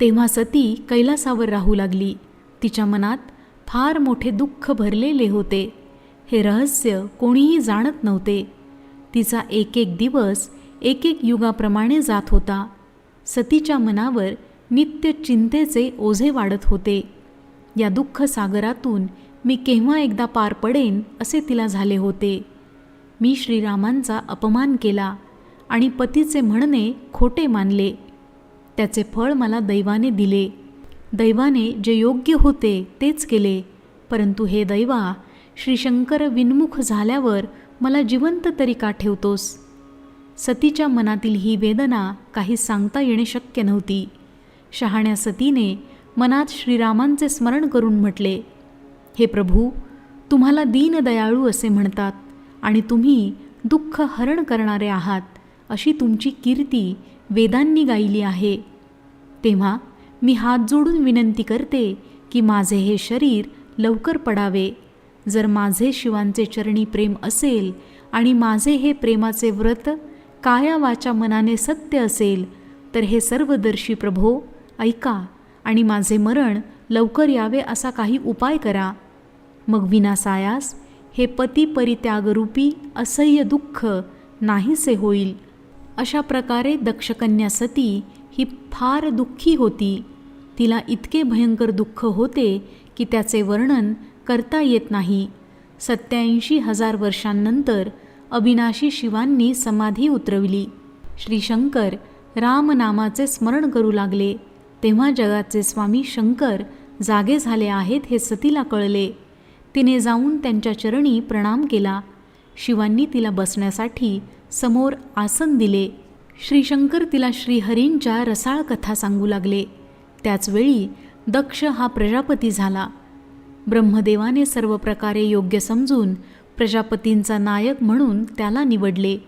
तेव्हा सती कैलासावर राहू लागली. तिच्या मनात फार मोठे दुःख भरलेले होते. हे रहस्य कोणीही जाणत नव्हते. तिचा एक एक दिवस एक एक युगाप्रमाणे जात होता. सतीच्या मनावर नित्य चिंतेचे ओझे वाढत होते. या दुःख सागरातून मी केव्हा एकदा पार पडेन असे तिला झाले होते. मी श्रीरामांचा अपमान केला आणि पतीचे म्हणणे खोटे मानले. त्याचे फळ मला दैवाने दिले. दैवाने जे योग्य होते तेच केले. परंतु हे दैवा श्रीशंकर विन्मुख झाल्यावर मला जिवंत तरी का ठेवतोस? सतीच्या मनातील ही वेदना काही सांगता येणे शक्य नव्हती. शहाण्या सतीने मनात श्रीरामांचे स्मरण करून म्हटले हे प्रभू तुम्हाला दीनदयाळू असे म्हणतात आणि तुम्ही दुःख हरण करणारे आहात अशी तुमची कीर्ती वेदांनी गायली आहे. तेव्हा मी हात जोडून विनंती करते की माझे हे शरीर लवकर पडावे. जर माझे शिवांचे चरणी प्रेम असेल आणि माझे हे प्रेमाचे व्रत काया वाचा मनाने सत्य असेल तर हे सर्वदर्शी प्रभो ऐका आणि माझे मरण लवकर यावे असा काही उपाय करा. मग विनासायास हे पती परित्यागरूपी असह्य दुःख नाहीसे होईल. अशा प्रकारे दक्षकन्या सती ही फार दुःखी होती. तिला इतके भयंकर दुःख होते की त्याचे वर्णन करता येत नाही. सत्याऐंशी हजार वर्षांनंतर अविनाशी शिवांनी समाधी उतरवली. श्रीशंकर रामनामाचे स्मरण करू लागले. तेव्हा जगाचे स्वामी शंकर जागे झाले आहेत हे सतीला कळले. तिने जाऊन त्यांच्या चरणी प्रणाम केला. शिवांनी तिला बसण्यासाठी समोर आसन दिले. श्रीशंकर तिला श्रीहरींच्या रसाळ कथा सांगू लागले. त्याचवेळी दक्ष हा प्रजापती झाला. ब्रह्मदेवाने सर्व प्रकारे योग्य समजून प्रजापतींचा नायक म्हणून त्याला निवडले.